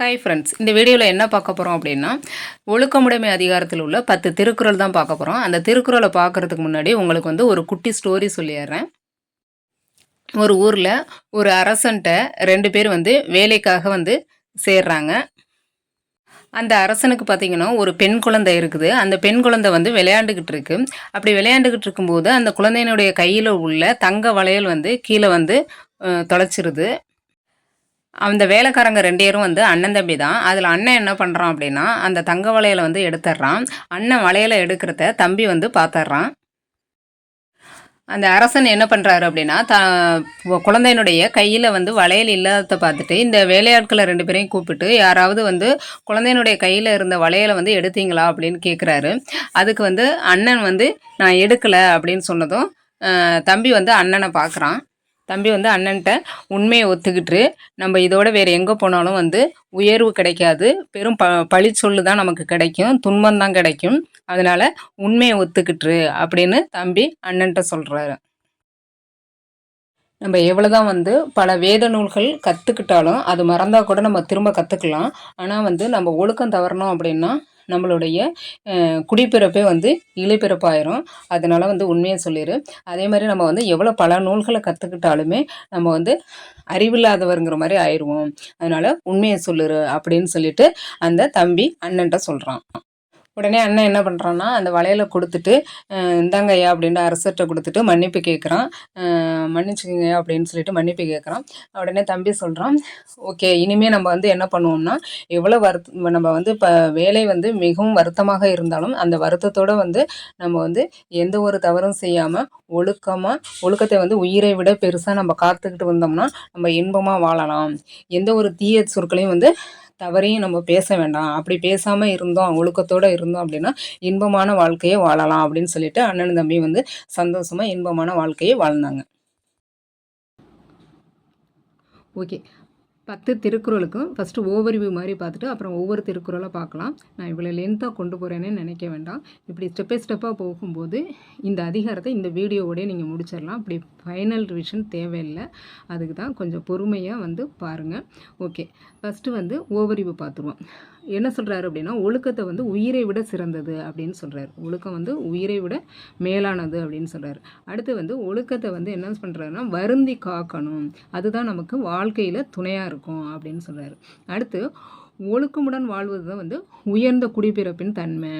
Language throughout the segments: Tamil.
ஹாய் ஃப்ரெண்ட்ஸ் இந்த வீடியோவில் என்ன பார்க்க போகிறோம் அப்படின்னா ஒழுக்கமுடைமை அதிகாரத்தில் உள்ள பத்து திருக்குறள் தான் பார்க்க போகிறோம் அந்த திருக்குறளை பார்க்குறதுக்கு முன்னாடி உங்களுக்கு வந்து ஒரு குட்டி ஸ்டோரி சொல்லிடுறேன். ஒரு ஊரில் ஒரு அரசன்ட்ட ரெண்டு பேர் வந்து வேலைக்காக வந்து சேர்றாங்க. அந்த அரசனுக்கு பார்த்தீங்கன்னா ஒரு பெண் குழந்தை இருக்குது. அந்த பெண் குழந்தை வந்து விளையாண்டுக்கிட்டு இருக்கு. அப்படி விளையாண்டுக்கிட்டு இருக்கும்போது அந்த குழந்தையினுடைய கையில் உள்ள தங்க வளையல் வந்து கீழே வந்து தொலைச்சிருது. அந்த வேலைக்காரங்க ரெண்டு பேரும் வந்து அண்ணன் தம்பி தான். அதில் அண்ணன் என்ன பண்ணுறான் அப்படின்னா அந்த தங்க வளையலை வந்து எடுத்துடுறான் அண்ணன் வளையலை எடுக்கிறத தம்பி வந்து பார்த்துட்றான் அந்த அரசன் என்ன பண்ணுறாரு அப்படின்னா த குழந்தையினுடைய கையில் வந்து வளையல் இல்லாததை பார்த்துட்டு இந்த வேலையாட்களை ரெண்டு பேரையும் கூப்பிட்டு யாராவது வந்து குழந்தையினுடைய கையில் இருந்த வளையலை வந்து எடுத்தீங்களா அப்படின்னு கேட்குறாரு அதுக்கு வந்து அண்ணன் வந்து நான் எடுக்கலை அப்படின்னு சொன்னதும் தம்பி வந்து அண்ணனை பார்க்குறான் தம்பி வந்து அண்ணன்ட்ட உண்மையை ஒத்துக்கிட்டு நம்ம இதோட வேறு எங்கே போனாலும் வந்து உயர்வு கிடைக்காது. பெரும் ப பழி சொல்லு தான் நமக்கு கிடைக்கும். துன்பம் தான் கிடைக்கும். அதனால் உண்மையை ஒத்துக்கிட்டு அப்படின்னு தம்பி அண்ணன்ட்ட சொல்கிறாரு நம்ம எவ்வளோதான் வந்து பல வேத நூல்கள் கற்றுக்கிட்டாலும் அது மறந்தால் கூட நம்ம திரும்ப கற்றுக்கலாம் ஆனால் வந்து நம்ம ஒழுக்கம் தவறணும் அப்படின்னா நம்மளுடைய குடிப்பிறப்பே வந்து இழிப்பிறப்பாயிரும் அதனால் வந்து உண்மையை சொல்லிடு அதே மாதிரி நம்ம வந்து எவ்வளோ பல நூல்களை கற்றுக்கிட்டாலுமே நம்ம வந்து அறிவில்லாதவருங்கிற மாதிரி ஆயிடுவோம். அதனால் உண்மையை சொல்லிடு அப்படின்னு சொல்லிட்டு அந்த தம்பி அண்ணன்ட்ட சொல்கிறான் உடனே அண்ணன் என்ன பண்ணுறான்னா அந்த வளையலை கொடுத்துட்டு இந்தாங்கய்யா இந்தாங்க ஐயா அப்படின்னு அரசர்கிட்ட கொடுத்துட்டு மன்னிப்பு கேட்குறான் மன்னிச்சுக்கோங்கய்யா அப்படின்னு சொல்லிட்டு மன்னிப்பு கேட்குறான் உடனே தம்பி சொல்கிறான் ஓகே இனிமேல் நம்ம வந்து என்ன பண்ணுவோம்னா எவ்வளோ வருத்த நம்ம வந்து இப்போ வேலை வந்து மிகவும் வருத்தமாக இருந்தாலும் அந்த வருத்தத்தோடு வந்து நம்ம வந்து எந்த ஒரு தவறும் செய்யாமல் ஒழுக்கமாக ஒழுக்கத்தை வந்து உயிரை விட பெருசாக நம்ம காத்துக்கிட்டு வந்தோம்னா நம்ம இன்பமாக வாழலாம். எந்த ஒரு தீய சொற்களையும் வந்து தவறையும் நம்ம பேச வேண்டாம். அப்படி பேசாமல் இருந்தோம் ஒழுக்கத்தோடு இருந்தோம் அப்படின்னா இன்பமான வாழ்க்கையை வாழலாம் அப்படின்னு சொல்லிட்டு அண்ணன் தம்பி வந்து சந்தோஷமாக இன்பமான வாழ்க்கையை வாழ்ந்தாங்க. ஓகே. பத்து திருக்குறளுக்கும் ஃபஸ்ட்டு ஓவர்வியூ மாதிரி பார்த்துட்டு அப்புறம் ஒவ்வொரு திருக்குறளாக பார்க்கலாம். நான் இவ்வளோ லென்த்தாக கொண்டு போகிறேன்னு நினைக்க வேண்டாம். இப்படி ஸ்டெப் பை ஸ்டெப்பாக போகும்போது இந்த அதிகாரத்தை இந்த வீடியோவோடய நீங்கள் முடிச்சிடலாம். அப்படி ஃபைனல் ரிவிஷன் தேவையில்லை. அதுக்கு தான் கொஞ்சம் பொறுமையாக வந்து பாருங்கள் ஓகே ஃபஸ்ட்டு வந்து ஓவர்வியூ பார்த்துருவோம். என்ன சொல்கிறாரு அப்படின்னா ஒழுக்கத்தை வந்து உயிரை விட சிறந்தது அப்படின்னு சொல்கிறாரு ஒழுக்கம் வந்து உயிரை விட மேலானது அப்படின்னு சொல்கிறாரு அடுத்து வந்து ஒழுக்கத்தை வந்து என்ன பண்ணுறாருன்னா வருந்தி காக்கணும். அதுதான் நமக்கு வாழ்க்கையில் துணையாக இருக்கும் அப்படின்னு சொல்கிறாரு அடுத்து ஒழுக்கமுடன் வாழ்வது தான் வந்து உயர்ந்த குடிப்பிறப்பின் தன்மை.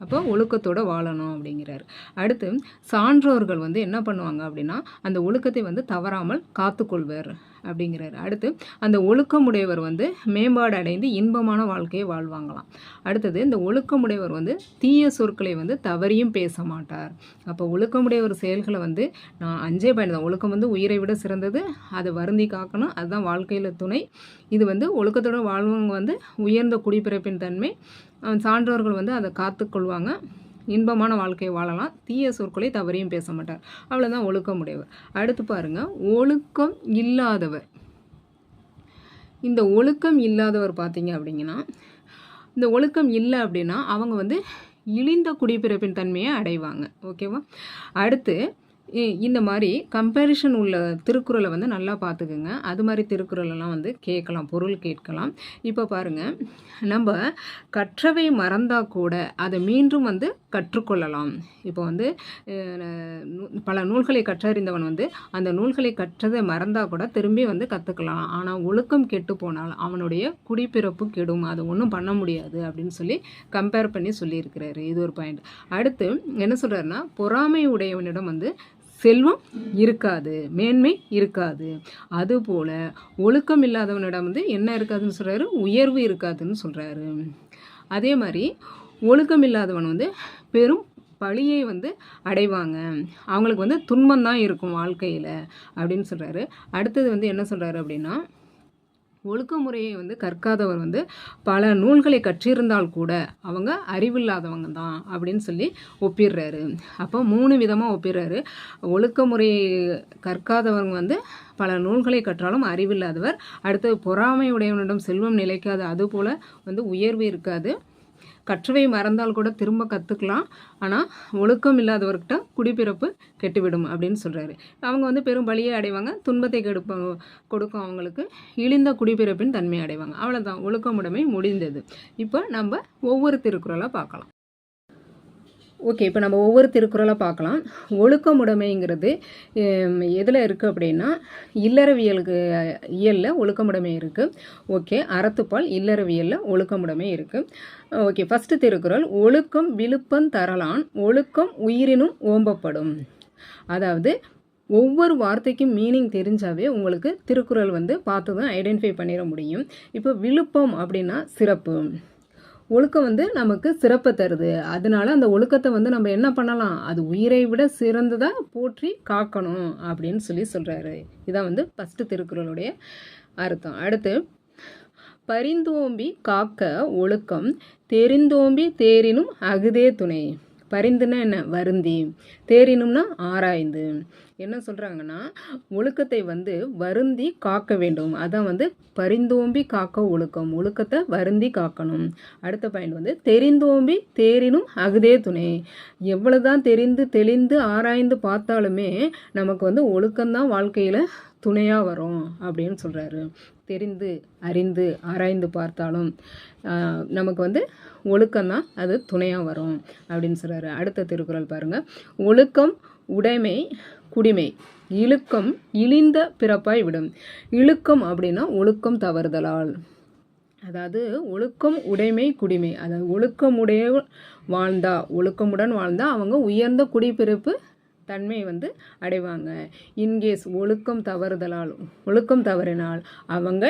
அப்போ ஒழுக்கத்தோடு வாழணும் அப்படிங்கிறாரு. அடுத்து சான்றோர்கள் வந்து என்ன பண்ணுவாங்க அப்படின்னா அந்த ஒழுக்கத்தை வந்து தவறாமல் காத்துக்கொள்வர். அப்படிங்கிறாரு. அடுத்து அந்த ஒழுக்கமுடையவர் வந்து மேம்பாடு அடைந்து இன்பமான வாழ்க்கையை வாழ்வாங்களாம். அடுத்தது இந்த ஒழுக்கமுடையவர் வந்து தீய சொற்களை வந்து தவறியும் பேச மாட்டார். அப்போ ஒழுக்கமுடையவர் செயல்களை வந்து நான் அஞ்சே பயணம் ஒழுக்கம் வந்து உயிரை விட சிறந்தது அதை வருந்தி காக்கணும் அதுதான் வாழ்க்கையில் துணை. இது வந்து ஒழுக்கத்தோட வாழ்வங்க வந்து உயர்ந்த குடிப்பிறப்பின் தன்மை. சான்றோர்கள் வந்து அதை காத்துக்கொள்வாங்க. இன்பமான வாழ்க்கையை வாழலாம். தீய சொற்களை தவறியும் பேச மாட்டார். அவ்வளோதான் ஒழுக்கம் உடையவர் அடுத்து பாருங்க ஒழுக்கம் இல்லாதவர். இந்த ஒழுக்கம் இல்லாதவர் பார்த்தீங்க அப்படிங்கன்னா இந்த ஒழுக்கம் இல்லை அப்படின்னா அவங்க வந்து இழிந்த குடிப்பிறப்பின் தன்மையை அடைவாங்க. ஓகேவா? அடுத்து இந்த மாதிரி கம்பேரிஷன் உள்ள திருக்குறளை வந்து நல்லா பார்த்துக்குங்க அது மாதிரி திருக்குறளெல்லாம் வந்து கேட்கலாம் பொருள் கேட்கலாம். இப்போ பாருங்கள் நம்ம கற்றவை மறந்தால் கூட அதை மீண்டும் வந்து கற்றுக்கொள்ளலாம். இப்போ வந்து பல நூல்களை கற்றறிந்தவன் வந்து அந்த நூல்களை கற்றதை மறந்தால் கூட திரும்பி வந்து கற்றுக்கலாம் ஆனால் ஒழுக்கம் கெட்டு போனால் அவனுடைய குடிப்பிறப்பு கெடும். அது ஒன்றும் பண்ண முடியாது அப்படின்னு சொல்லி கம்பேர் பண்ணி சொல்லியிருக்கிறாரு. இது ஒரு பாயிண்ட் அடுத்து என்ன சொல்கிறாருன்னா பொறாமை உடையவனிடம் வந்து செல்வம் இருக்காது மேன்மை இருக்காது. அதுபோல் ஒழுக்கம் இல்லாதவனிடம் வந்து என்ன இருக்காதுன்னு சொல்கிறாரு உயர்வு இருக்காதுன்னு சொல்கிறாரு அதே மாதிரி ஒழுக்கம் இல்லாதவன் வந்து பெரும் பழியை வந்து அடைவாங்க. அவங்களுக்கு வந்து துன்பம் தான் இருக்கும் வாழ்க்கையில் அப்படின்னு சொல்கிறாரு அடுத்தது வந்து என்ன சொல்கிறாரு அப்படின்னா ஒழுக்க முறையை வந்து கற்காதவர் வந்து பல நூல்களை கற்றிருந்தால் கூட அவங்க அறிவில்லாதவங்க தான் அப்படின்னு சொல்லி ஒப்பிடுறாரு. அப்போ மூணு விதமாக ஒப்பிடுறாரு. ஒழுக்க முறையை கற்காதவங்க வந்து பல நூல்களை கற்றாலும் அறிவில்லாதவர். அடுத்து பொறாமை உடையவனிடம் செல்வம் நிலைக்காது. அதுபோல் வந்து உயர்வு இருக்காது. கற்றவை மறந்தால் கூட திரும்ப கற்றுக்கலாம் ஆனால் ஒழுக்கம் இல்லாதவர்கிட்ட குடிப்பிறப்பு கெட்டுவிடும் அப்படின்னு சொல்கிறாரு அவங்க வந்து பெரும் பலியை அடைவாங்க. துன்பத்தை கெடுப்ப கொடுக்கும் அவங்களுக்கு. இழிந்த குடிப்பிறப்பின் தன்மை அடைவாங்க. அவ்வளோதான் ஒழுக்கமுடைமை முடிந்தது. இப்போ நம்ம ஒவ்வொரு திருக்குறளாக பார்க்கலாம். ஓகே இப்போ நம்ம ஒவ்வொரு திருக்குறளாக பார்க்கலாம். ஒழுக்கமுடைமைங்கிறது எதில் இருக்குது அப்படின்னா இல்லறவியலுக்கு இயலில் ஒழுக்கமுடைமை இருக்குது ஓகே அறத்துப்பால் இல்லறவியலில் ஒழுக்கமுடைமை இருக்குது ஓகே ஃபஸ்ட்டு திருக்குறள் ஒழுக்கம் விழுப்பம் தரலான் ஒழுக்கம் உயிரினும் ஓம்பப்படும். அதாவது ஒவ்வொரு வார்த்தைக்கும் மீனிங் தெரிஞ்சாவே உங்களுக்கு திருக்குறள் வந்து பார்த்து தான் ஐடென்டிஃபை பண்ணிட முடியும். இப்போ விழுப்பம் அப்படின்னா சிறப்பு. ஒழுக்கம் வந்து நமக்கு சிறப்பை தருது. அதனால அந்த ஒழுக்கத்தை வந்து நம்ம என்ன பண்ணலாம்? அது உயிரை விட சிறந்ததாக போற்றி காக்கணும் அப்படின்னு சொல்லி சொல்கிறாரு இதான் வந்து ஃபஸ்ட்டு திருக்குறளுடைய அர்த்தம். அடுத்து பரிந்தோம்பி காக்க ஒழுக்கம் தெரிந்தோம்பி தேரினும் அகுதே துணை. பரிந்துன்னா என்ன வருந்தி. தேரினும்னா ஆராய்ந்து. என்ன சொல்கிறாங்கன்னா ஒழுக்கத்தை வந்து வருந்தி காக்க வேண்டும். அதான் வந்து பரிந்தோம்பி காக்க ஒழுக்கம். ஒழுக்கத்தை வருந்தி காக்கணும். அடுத்த பாயிண்ட் வந்து தெரிந்தோம்பி தேரினும் அகுதே துணை. எவ்வளோதான் தெரிந்து தெளிந்து ஆராய்ந்து பார்த்தாலுமே நமக்கு வந்து ஒழுக்கம்தான் வாழ்க்கையில் துணையாக வரும் அப்படின்னு சொல்கிறாரு தெரிந்து அறிந்து ஆராய்ந்து பார்த்தாலும் நமக்கு வந்து ஒழுக்கம்தான் அது துணையாக வரும் அப்படின்னு சொல்கிறாரு அடுத்த திருக்குறள் பாருங்கள் ஒழுக்கம் உடைமை குடிமை. இழுக்கம் இழிந்த பிறப்பாய் விடும். இழுக்கம் அப்படின்னா ஒழுக்கம் தவறுதலால். அதாவது ஒழுக்கம் உடைமை குடிமை. அதாவது ஒழுக்கமுடைய வாழ்ந்தா ஒழுக்கமுடன் வாழ்ந்தா அவங்க உயர்ந்த குடிப்பிறப்பு தன்மையை வந்து அடைவாங்க. இன்கேஸ் ஒழுக்கம் தவறுதலால் ஒழுக்கம் தவறினால் அவங்க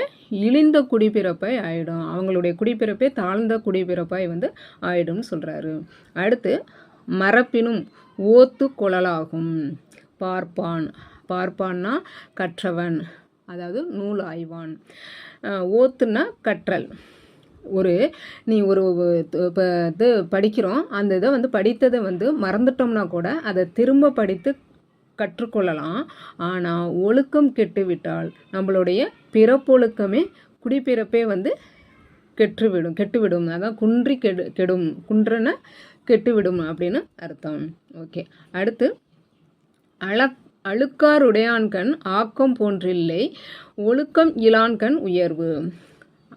இழிந்த குடிப்பிறப்பை ஆயிடும். அவங்களுடைய குடிப்பிறப்பே தாழ்ந்த குடிப்பிறப்பாய் வந்து ஆயிடும்னு சொல்கிறாரு அடுத்து மரப்பினும் ஓத்து குழலாகும். பார்ப்பான். பார்ப்பான்னா கற்றவன். அதாவது நூல் ஆய்வான். ஓத்துன்னா கற்றல். ஒரு நீ ஒரு இப்போ இது படிக்கிறோம். அந்த இதை வந்து படித்ததை வந்து மறந்துட்டோம்னா கூட அதை திரும்ப படித்து கற்றுக்கொள்ளலாம். ஆனால் ஒழுக்கம் கெட்டுவிட்டால் நம்மளுடைய பிறப்பொழுக்கமே குடிப்பிறப்பே வந்து கெட்டுவிடும் கெட்டுவிடும். அதான் குன்றி கெடு கெடும் குன்றன கெட்டுவிடும் அப்படின்னு அர்த்தம். ஓகே. அடுத்து அழக் அழுக்காருடையான்கண் ஆக்கம் போன்றில்லை ஒழுக்கம் இலான்கண் உயர்வு.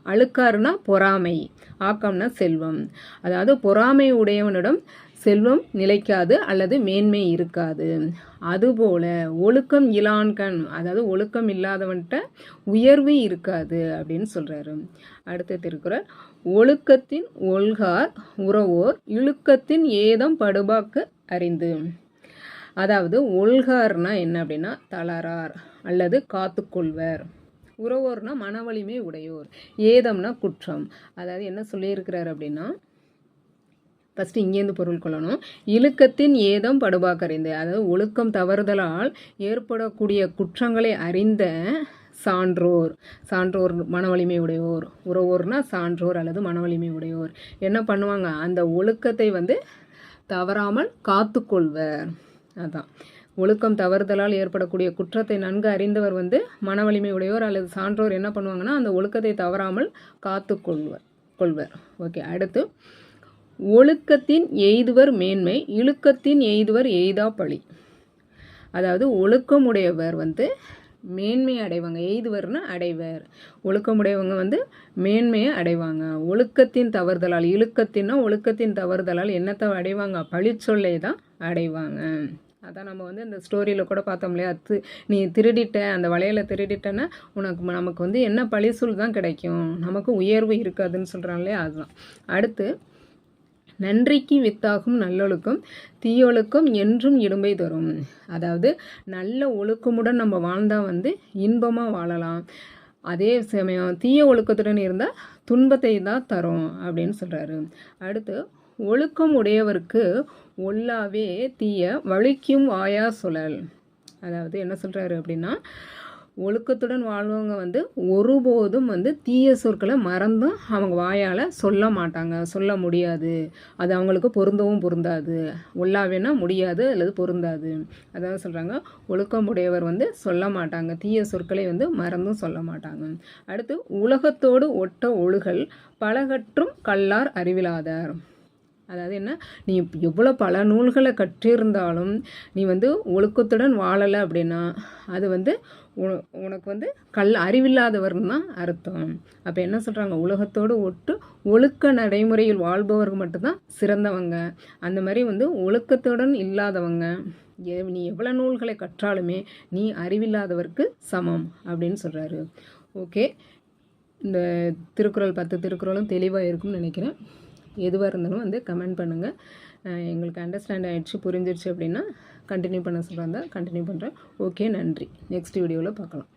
அழுக்காருனா பொறாமை ஆக்கம்னா செல்வம். அதாவது பொறாமை உடையவனிடம் செல்வம் நிலைக்காது அல்லது மேன்மை இருக்காது. அதுபோல ஒழுக்கம் இலான்கண் அதாவது ஒழுக்கம் இல்லாதவன்கிட்ட உயர்வு இருக்காது அப்படின்னு சொல்கிறாரு அடுத்த திருக்குறள் ஒழுக்கத்தின் ஒல்கார் உறவோர் இழுக்கத்தின் ஏதம் படுபாக்கு அறிந்து. அதாவது ஒல்கார்னா என்ன அப்படின்னா தளரார் அல்லது காத்துக்கொள்வர். உறவோர்னா மன வலிமை உடையோர். ஏதம்னா குற்றம். அதாவது என்ன சொல்லியிருக்கிறார் அப்படின்னா ஃபஸ்ட்டு இங்கேருந்து பொருள் கொள்ளணும். இழுக்கத்தின் ஏதம் படுபாக்கறிந்து அதாவது ஒழுக்கம் தவறுதலால் ஏற்படக்கூடிய குற்றங்களை அறிந்த சான்றோர். சான்றோர் மன வலிமை உடையோர். உறவோர்னா சான்றோர் அல்லது மன வலிமை உடையோர். என்ன பண்ணுவாங்க? அந்த ஒழுக்கத்தை வந்து தவறாமல் காத்துக்கொள்வர். அதான். ஒழுக்கம் தவறுதலால் ஏற்படக்கூடிய குற்றத்தை நன்கு அறிந்தவர் வந்து மன வலிமை உடையோர் அல்லது சான்றோர் என்ன பண்ணுவாங்கன்னா அந்த ஒழுக்கத்தை தவறாமல் காத்து கொள்வர் கொள்வர். ஓகே அடுத்து ஒழுக்கத்தின் எய்துவர் மேன்மை இழுக்கத்தின் எய்துவர் எய்தா பழி. அதாவது ஒழுக்கமுடையவர் வந்து மேன்மை அடைவாங்க. எய்துவர்னா அடைவர். ஒழுக்கமுடையவங்க வந்து மேன்மையை அடைவாங்க. ஒழுக்கத்தின் தவறுதலால் இழுக்கத்தின்னா ஒழுக்கத்தின் தவறுதலால் என்னத்தை அடைவாங்க? பழிச்சொல்லை தான் அடைவாங்க. அதான் நம்ம வந்து அந்த ஸ்டோரியில் கூட பார்த்தோம் இல்லையா? தி நீ திருடிட்ட அந்த வளையலை திருடிட்டேன்னா உனக்கு நமக்கு வந்து என்ன பழிசூல் தான் கிடைக்கும். நமக்கு உயர்வு இருக்காதுன்னு சொல்கிறான் இல்லையா? அதுதான். அடுத்து நன்றிக்கு வித்தாகும் நல்லொழுக்கம் தீயொழுக்கம் என்றும் இடும்பை தரும். அதாவது நல்ல ஒழுக்கமுடன் நம்ம வாழ்ந்தால் வந்து இன்பமாக வாழலாம். அதே சமயம் தீய ஒழுக்கத்துடன் இருந்தால் துன்பத்தை தான் தரும் அப்படின்னு சொல்கிறாரு அடுத்து ஒழுக்கம் உடையவருக்கு ஒல்லாவே தீய வலிக்கும் வாயா சுழல். அதாவது என்ன சொல்கிறாரு அப்படின்னா ஒழுக்கத்துடன் வாழ்வங்க வந்து ஒருபோதும் வந்து தீய சொற்களை மறந்தும் அவங்க வாயால் சொல்ல மாட்டாங்க சொல்ல முடியாது. அது அவங்களுக்கு பொருந்தவும் பொருந்தாது. ஒல்லாவேனா முடியாது அல்லது பொருந்தாது. அதாவது சொல்கிறாங்க ஒழுக்கமுடையவர் வந்து சொல்ல மாட்டாங்க. தீய சொற்களை வந்து மறந்தும் சொல்ல மாட்டாங்க. அடுத்து உலகத்தோடு ஒட்ட ஒழுகல் பலகற்றும் கல்லார் அறிவிலாதார். அதாவது என்ன? நீ எவ்வளோ பல நூல்களை கற்றிருந்தாலும் நீ வந்து ஒழுக்கத்துடன் வாழலை அப்படின்னா அது வந்து உன- உனக்கு வந்து கல் அறிவில்லாதவர்னு தான் அர்த்தம். அப்போ என்ன சொல்கிறாங்க உலகத்தோடு ஒட்டு ஒழுக்க நடைமுறையில் வாழ்பவர்கள் மட்டும்தான் சிறந்தவங்க. அந்த மாதிரி வந்து ஒழுக்கத்துடன் இல்லாதவங்க. எ- நீ எவ்வளோ நூல்களை கற்றாலுமே நீ அறிவில்லாதவருக்கு சமம் அப்படின்னு சொல்கிறாரு ஓகே. இந்த திருக்குறள் பத்து திருக்குறளும் தெளிவாக இருக்கும்னு நினைக்கிறேன். எதுவாக இருந்தாலும் வந்து கமெண்ட் பண்ணுங்கள் எங்களுக்கு அண்டர்ஸ்டாண்ட் ஆகிடுச்சு புரிஞ்சிருச்சு அப்படின்னா கண்டினியூ பண்ண சொல்கிறாங்க கண்டினியூ பண்ணுறேன் ஓகே நன்றி. நெக்ஸ்ட் வீடியோவில் பார்க்கலாம்.